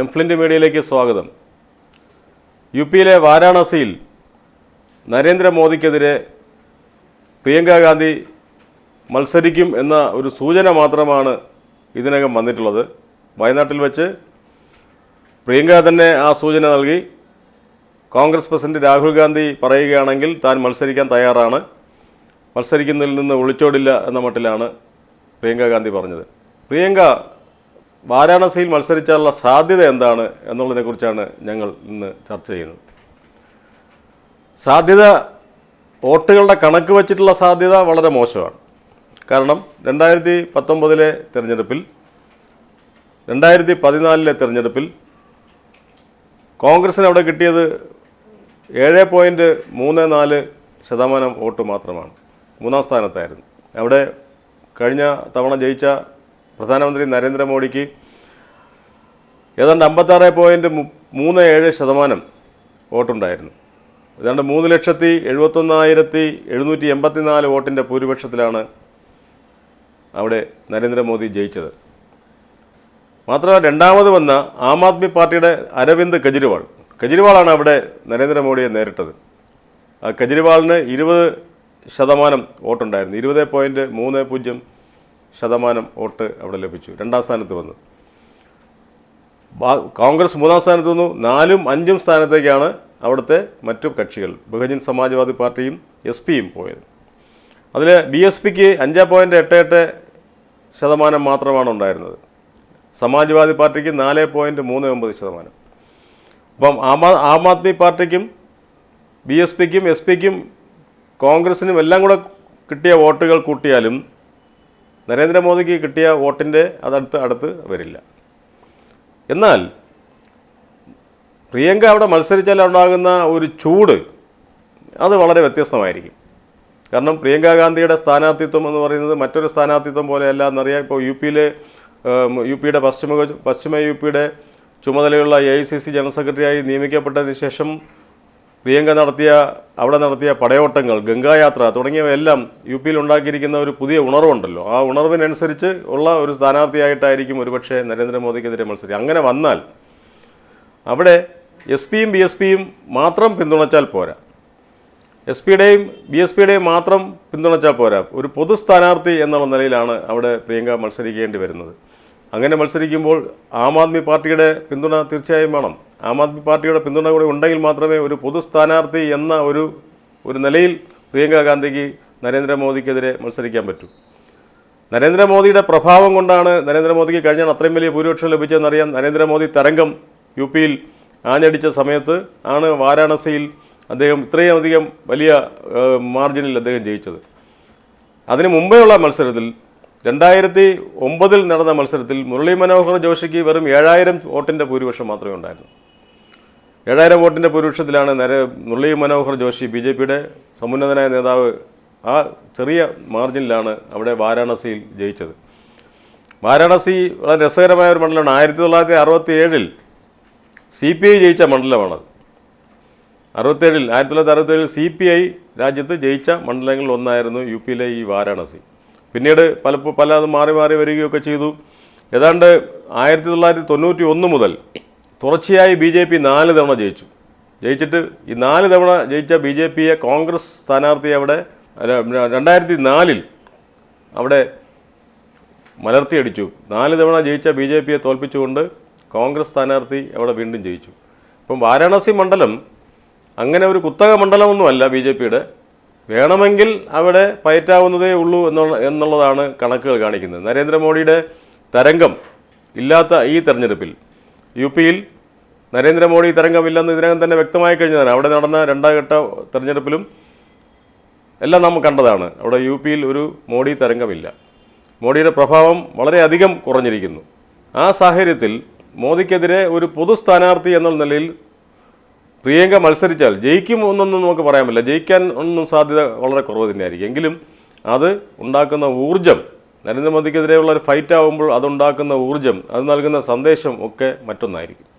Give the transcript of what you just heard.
എംഫ്ലിന്റ് മീഡിയയിലേക്ക് സ്വാഗതം. യു പിയിലെ വാരാണസിയിൽ നരേന്ദ്രമോദിക്കെതിരെ പ്രിയങ്ക ഗാന്ധി മത്സരിക്കും എന്ന ഒരു സൂചന മാത്രമാണ് ഇതിനകം വന്നിട്ടുള്ളത്. വയനാട്ടിൽ വെച്ച് പ്രിയങ്ക തന്നെ ആ സൂചന നൽകി. കോൺഗ്രസ് പ്രസിഡന്റ് രാഹുൽ ഗാന്ധി പറയുകയാണെങ്കിൽ താൻ മത്സരിക്കാൻ തയ്യാറാണ്. മത്സരിക്കുന്നതിൽ നിന്ന് ഒളിച്ചോടില്ല എന്ന മട്ടിലാണ് പ്രിയങ്ക ഗാന്ധി പറഞ്ഞത്. പ്രിയങ്ക വാരാണസിയിൽ മത്സരിച്ചാലുള്ള സാധ്യത എന്താണ് എന്നുള്ളതിനെക്കുറിച്ചാണ് ഞങ്ങൾ ഇന്ന് ചർച്ച ചെയ്യുന്നത്. സാധ്യത വോട്ടുകളുടെ കണക്ക് വച്ചിട്ടുള്ള സാധ്യത വളരെ മോശമാണ്. കാരണം രണ്ടായിരത്തി പത്തൊമ്പതിലെ തിരഞ്ഞെടുപ്പിൽ രണ്ടായിരത്തി പതിനാലിലെ തിരഞ്ഞെടുപ്പിൽ കോൺഗ്രസിന് അവിടെ കിട്ടിയത് ഏഴ് പോയിന്റ് മൂന്ന് നാല് ശതമാനം വോട്ട് മാത്രമാണ്. മൂന്നാം സ്ഥാനത്തായിരുന്നു. അവിടെ കഴിഞ്ഞ തവണ ജയിച്ച പ്രധാനമന്ത്രി നരേന്ദ്രമോദിക്ക് ഏതാണ്ട് അമ്പത്താറ് പോയിന്റ് മൂന്ന് ഏഴ് ശതമാനം വോട്ടുണ്ടായിരുന്നു. ഏതാണ്ട് മൂന്ന് ലക്ഷത്തി എഴുപത്തൊന്നായിരത്തി എഴുന്നൂറ്റി എൺപത്തിനാല് വോട്ടിന്റെ ഭൂരിപക്ഷത്തിലാണ് അവിടെ നരേന്ദ്രമോദി ജയിച്ചത്. മാത്രമല്ല രണ്ടാമത് വന്ന ആം ആദ്മി പാർട്ടിയുടെ അരവിന്ദ് കെജ്രിവാൾ. കെജ്രിവാളാണ് അവിടെ നരേന്ദ്രമോദിയെ നേരിട്ടത്. ആ കെജ്രിവാളിന് ഇരുപത് ശതമാനം വോട്ടുണ്ടായിരുന്നു. ഇരുപത് പോയിന്റ് മൂന്ന് പൂജ്യം ശതമാനം വോട്ട് അവിടെ ലഭിച്ചു. രണ്ടാം സ്ഥാനത്ത് വന്നു. കോൺഗ്രസ് മൂന്നാം സ്ഥാനത്ത് വന്നു. നാലും അഞ്ചും സ്ഥാനത്തേക്കാണ് അവിടുത്തെ മറ്റു കക്ഷികൾ. ബഹുജൻ സമാജ്വാദി പാർട്ടിയും എസ് പിയും പോയത്. അതിൽ ബി എസ് പിക്ക് അഞ്ച് പോയിന്റ് എട്ട് എട്ട് ശതമാനം മാത്രമാണ് ഉണ്ടായിരുന്നത്. സമാജ്വാദി പാർട്ടിക്ക് നാല് പോയിന്റ് മൂന്ന് ഒമ്പത് ശതമാനം. അപ്പം ആം ആദ്മി പാർട്ടിക്കും ബി എസ് പിക്കും എസ് പിക്കും കോൺഗ്രസിനും എല്ലാം കൂടെ കിട്ടിയ വോട്ടുകൾ കൂട്ടിയാലും നരേന്ദ്രമോദിക്ക് കിട്ടിയ വോട്ടിന്റെ അതടുത്ത് അടുത്ത് വരില്ല. എന്നാൽ പ്രിയങ്ക അവിടെ മത്സരിച്ചാൽ ഉണ്ടാകുന്ന ഒരു ചൂട് അത് വളരെ വ്യത്യസ്തമായിരിക്കും. കാരണം പ്രിയങ്ക ഗാന്ധിയുടെ സ്ഥാനാർത്ഥിത്വം എന്ന് പറയുന്നത് മറ്റൊരു സ്ഥാനാർത്ഥിത്വം പോലെയല്ല എന്നറിയാം ഇപ്പോൾ യു പിയിലെ യു പിയുടെ പശ്ചിമ പശ്ചിമ യു പിയുടെ ചുമതലയുള്ള A I C C general സെക്രട്ടറിയായി നിയമിക്കപ്പെട്ടതിന് ശേഷം പ്രിയങ്ക നടത്തിയ അവിടെ നടത്തിയ പടയോട്ടങ്ങൾ ഗംഗായാത്ര തുടങ്ങിയവയെല്ലാം യു പിയിൽ ഉണ്ടാക്കിയിരിക്കുന്ന ഒരു പുതിയ ഉണർവുണ്ടല്ലോ. ആ ഉണർവിനനുസരിച്ച് ഉള്ള ഒരു സ്ഥാനാർത്ഥിയായിട്ടായിരിക്കും ഒരുപക്ഷെ നരേന്ദ്രമോദിക്കെതിരെ മത്സരിക്കുക. അങ്ങനെ വന്നാൽ അവിടെ എസ് പിയും ബി എസ് പിയും മാത്രം പിന്തുണച്ചാൽ പോരാ. എസ് പിയുടെയും ബി എസ് പിയുടെയും മാത്രം പിന്തുണച്ചാൽ പോരാ. ഒരു പൊതു സ്ഥാനാർത്ഥി എന്നുള്ള നിലയിലാണ് അവിടെ പ്രിയങ്ക മത്സരിക്കേണ്ടി വരുന്നത്. അങ്ങനെ മത്സരിക്കുമ്പോൾ ആം ആദ്മി പാർട്ടിയുടെ പിന്തുണ തീർച്ചയായും വേണം. ആം ആദ്മി പാർട്ടിയുടെ പിന്തുണ കൂടി ഉണ്ടെങ്കിൽ മാത്രമേ ഒരു പൊതു സ്ഥാനാർത്ഥി എന്ന ഒരു ഒരു നിലയിൽ പ്രിയങ്ക ഗാന്ധിക്ക് നരേന്ദ്രമോദിക്കെതിരെ മത്സരിക്കാൻ പറ്റൂ. നരേന്ദ്രമോദിയുടെ പ്രഭാവം കൊണ്ടാണ് നരേന്ദ്രമോദിക്ക് കഴിഞ്ഞാൽ അത്രയും വലിയ ഭൂരിപക്ഷം ലഭിച്ചതെന്നറിയാം നരേന്ദ്രമോദി തരംഗം യു പിയിൽ ആഞ്ഞടിച്ച സമയത്ത് ആണ് വാരാണസിയിൽ അദ്ദേഹം ഇത്രയും അധികം വലിയ മാർജിനിൽ അദ്ദേഹം ജയിച്ചത്. അതിന് മുമ്പെയുള്ള മത്സരത്തിൽ രണ്ടായിരത്തി ഒമ്പതിൽ നടന്ന മത്സരത്തിൽ മുരളി മനോഹർ ജോഷിക്ക് വെറും ഏഴായിരം വോട്ടിന്റെ ഭൂരിപക്ഷം മാത്രമേ ഉണ്ടായിരുന്നു. ഏഴായിരം വോട്ടിന്റെ ഭൂരിപക്ഷത്തിലാണ് നര മുരളി മനോഹർ ജോഷി ബി ജെ പിയുടെ സമുന്നതനായ നേതാവ്. ആ ചെറിയ മാർജിനിലാണ് അവിടെ വാരാണസിയിൽ ജയിച്ചത്. വാരാണസി വളരെ രസകരമായ ഒരു മണ്ഡലമാണ്. ആയിരത്തി തൊള്ളായിരത്തി അറുപത്തി ഏഴിൽ സി പി ഐ ജയിച്ച മണ്ഡലമാണത് അറുപത്തേഴിൽ ആയിരത്തി തൊള്ളായിരത്തി അറുപത്തേഴിൽ സി പി ഐ രാജ്യത്ത് ജയിച്ച മണ്ഡലങ്ങളിൽ ഒന്നായിരുന്നു യു പിയിലെ ഈ വാരാണസി. പിന്നീട് പലപ്പോൾ പല അത് മാറി മാറി വരികയൊക്കെ ചെയ്തു. ഏതാണ്ട് ആയിരത്തി തൊള്ളായിരത്തി തൊണ്ണൂറ്റി ഒന്ന് മുതൽ തുടർച്ചയായി ബി ജെ പി നാല് തവണ ജയിച്ചു. ജയിച്ചിട്ട് ഈ നാല് തവണ ജയിച്ച ബി ജെ പിയെ കോൺഗ്രസ് സ്ഥാനാർത്ഥി അവിടെ രണ്ടായിരത്തി നാലിൽ അവിടെ മലർത്തിയടിച്ചു. നാല് തവണ ജയിച്ച ബി ജെ പിയെ തോൽപ്പിച്ചുകൊണ്ട് കോൺഗ്രസ് സ്ഥാനാർത്ഥി അവിടെ വീണ്ടും ജയിച്ചു. ഇപ്പം വാരാണസി മണ്ഡലം അങ്ങനെ ഒരു കുത്തക മണ്ഡലമൊന്നുമല്ല ബി ജെ പിയുടെ. വേണമെങ്കിൽ അവിടെ പയറ്റാവുന്നതേ ഉള്ളൂ എന്നുള്ള എന്നുള്ളതാണ് കണക്കുകൾ കാണിക്കുന്നത്. നരേന്ദ്രമോദിയുടെ തരംഗം ഇല്ലാത്ത ഈ തെരഞ്ഞെടുപ്പിൽ യു പിയിൽ നരേന്ദ്രമോദി തരംഗമില്ലെന്ന് ഇതിനകം തന്നെ വ്യക്തമായി കഴിഞ്ഞതാണ്. അവിടെ നടന്ന രണ്ടാം ഘട്ട തെരഞ്ഞെടുപ്പിലും എല്ലാം നാം കണ്ടതാണ്. അവിടെ യു പിയിൽ ഒരു മോഡി തരംഗമില്ല. മോഡിയുടെ പ്രഭാവം വളരെയധികം കുറഞ്ഞിരിക്കുന്നു. ആ സാഹചര്യത്തിൽ മോദിക്കെതിരെ ഒരു പൊതു സ്ഥാനാർത്ഥി എന്നുള്ള നിലയിൽ പ്രിയങ്ക മത്സരിച്ചാൽ ജയിക്കും എന്നൊന്നും നമുക്ക് പറയാൻ പറ്റില്ല ജയിക്കാൻ ഒന്നും സാധ്യത വളരെ കുറവ് തന്നെയായിരിക്കും. എങ്കിലും അത് ഉണ്ടാക്കുന്ന ഊർജം നരേന്ദ്രമോദിക്കെതിരെയുള്ള ഒരു ഫൈറ്റ് ആകുമ്പോൾ അതുണ്ടാക്കുന്ന ഊർജം അത് നൽകുന്ന സന്ദേശം ഒക്കെ മറ്റൊന്നായിരിക്കും.